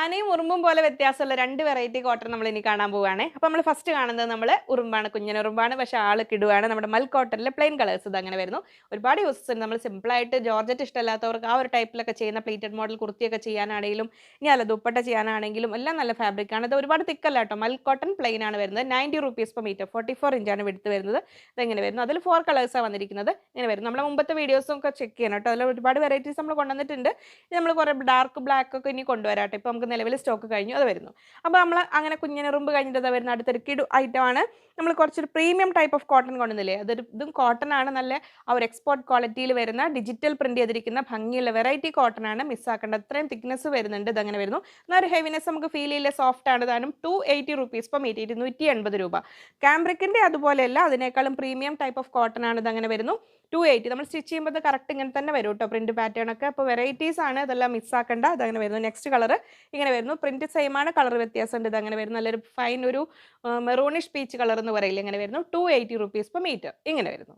ആനയും ഉറുമ്പും പോലെ വ്യത്യാസമുള്ള രണ്ട് വെറൈറ്റി കോട്ടൺ നമ്മൾ ഇനി കാണാൻ പോവുകയാണ്. അപ്പോൾ നമ്മൾ ഫസ്റ്റ് കാണുന്നത് നമ്മൾ ഉറുമ്പാണ് കുഞ്ഞൻ ഉറുമ്പാണ് പക്ഷേ ആൾ കിടുവാണ്. നമ്മുടെ മൽ കോട്ടണിലെ പ്ലെയിൻ കളേഴ്സ് ഇത് അങ്ങനെ വരുന്നു. ഒരുപാട് യൂസസ് ഉണ്ട്. നമ്മൾ സിമ്പിളായിട്ട് ജോർജറ്റ് ഇഷ്ടമല്ലാത്തവർക്ക് ആ ഒരു ടൈപ്പിലൊക്കെ ചെയ്യുന്ന പ്ലേറ്റഡ് മോഡൽ കുർത്തിയൊക്കെ ചെയ്യാനാണെങ്കിലും ഇനി അല്ല ദുപ്പട്ട ചെയ്യാനാണെങ്കിലും എല്ലാം നല്ല ഫാബ്രിക്കാണ് ഇത് ഒരുപാട് തിക്കല്ല കേട്ടോ. മൽ കോട്ടൺ പ്ലെയിൻ ആണ് വരുന്നത്. Ninety rupees per metre forty four ഇഞ്ചാണ് എടുത്ത് വരുന്നത്. ഇതെങ്ങനെ വരുന്നു? അതിൽ ഫോർ കളേഴ്സാണ് വന്നിരിക്കുന്നത്. ഇങ്ങനെ വരും നമ്മുടെ മുമ്പത്തെ വീഡിയോസും ഒക്കെ ചെക്ക് ചെയ്യണം കേട്ടോ. അതിൽ ഒരുപാട് വെറൈറ്റീസ് നമ്മൾ കൊണ്ടുവന്നിട്ടുണ്ട്. നമ്മൾ കുറേ ഡാർക്ക് ബ്ലാക്ക് ഒക്കെ ഇനി കൊണ്ടുവരാം ഇപ്പം നമുക്ക് നിലവിൽ സ്റ്റോക്ക് കഴിഞ്ഞു അത് വരുന്നു. അപ്പോൾ നമ്മൾ അങ്ങനെ കുഞ്ഞിനെറുമ്പ് കഴിഞ്ഞിട്ട് അത് വരുന്ന അടുത്തൊരു കിടു ഐറ്റമാണ് നമ്മൾ കുറച്ചൊരു പ്രീമിയം ടൈപ്പ് ഓഫ് കോട്ടൺ കൊണ്ടുവന്നില്ലേ അതൊരു ഇതും കോട്ടൺ ആണ്. നല്ല ആ ഒരു എക്സ്പോർട്ട് ക്വാളിറ്റിയിൽ വരുന്ന ഡിജിറ്റൽ പ്രിന്റ് ചെയ്തിരിക്കുന്ന ഭംഗിയുള്ള വെറൈറ്റി കോട്ടൺ ആണ്. മിസ്സാക്കേണ്ടത് അത്രയും തിക്നെസ് വരുന്നുണ്ട്. ഇതങ്ങനെ വരുന്നു. എന്നാൽ ഒരു ഹെവിനെസ് നമുക്ക് ഫീൽ ചെയ്യില്ല. സോഫ്റ്റ് ആണ്. താനും ടു എയ്റ്റി റുപ്പീസ് ഇപ്പം എയ്റ്റി ഇരുന്നൂറ്റി എൺപത് രൂപ. ക്യാമ്പ്രിക്കിന്റെ അതുപോലെയല്ല അതിനേക്കാളും പ്രീമിയം ടൈപ്പ് ഓഫ് കോട്ടൺ ആണ്. ഇതങ്ങനെ വരുന്നു. ടു എയ്റ്റി നമ്മൾ സ്റ്റിച്ച് ചെയ്യുമ്പോൾ കറക്റ്റ് ഇങ്ങനെ തന്നെ വരും കേട്ടോ പ്രിന്റ് പാറ്റേൺ ഒക്കെ. അപ്പോൾ വെറൈറ്റീസ് ആണ്. ഇതെല്ലാം മിസ്സാക്കേണ്ട അതങ്ങനെ വരുന്നു. നെക്സ്റ്റ് കളർ ഇങ്ങനെ വരുന്നു. പ്രിന്റ് സെയിം ആണ് കളർ വ്യത്യാസമുണ്ട്. അങ്ങനെ വരുന്നു. നല്ലൊരു ഫൈൻ ഒരു മെറോണിഷ് പീച്ച് കളർ എന്ന് പറയില്ല ഇങ്ങനെ വരുന്നു. Two eighty rupees per metre ഇങ്ങനെ വരുന്നു.